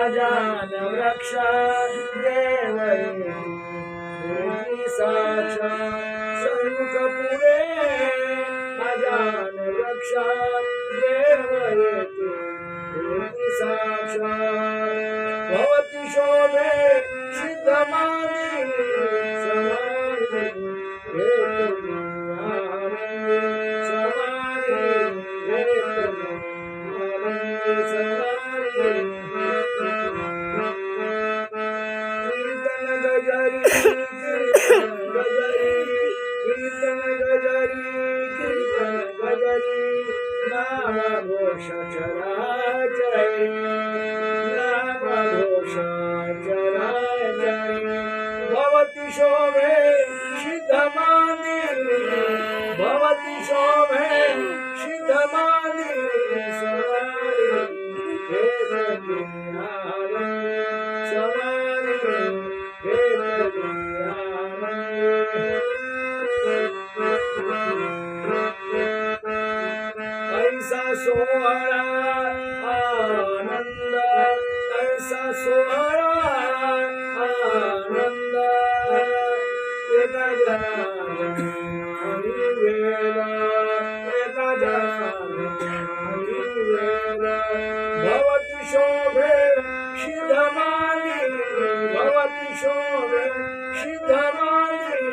वृक्ष रक्षा साक्षा अजान वृक्ष देवयती साक्षा भवति शोभे सिद्धमानि ঘোষ চরাচর রাম ঘোষ চরাচর ভবতি শোভে সিদ্ধমানি ভবতি শোভে সিদ্ধমানি সরারি आनंद ऐसा सोहळा आनंद। जनाने नाही वेला भवति शोभे समानि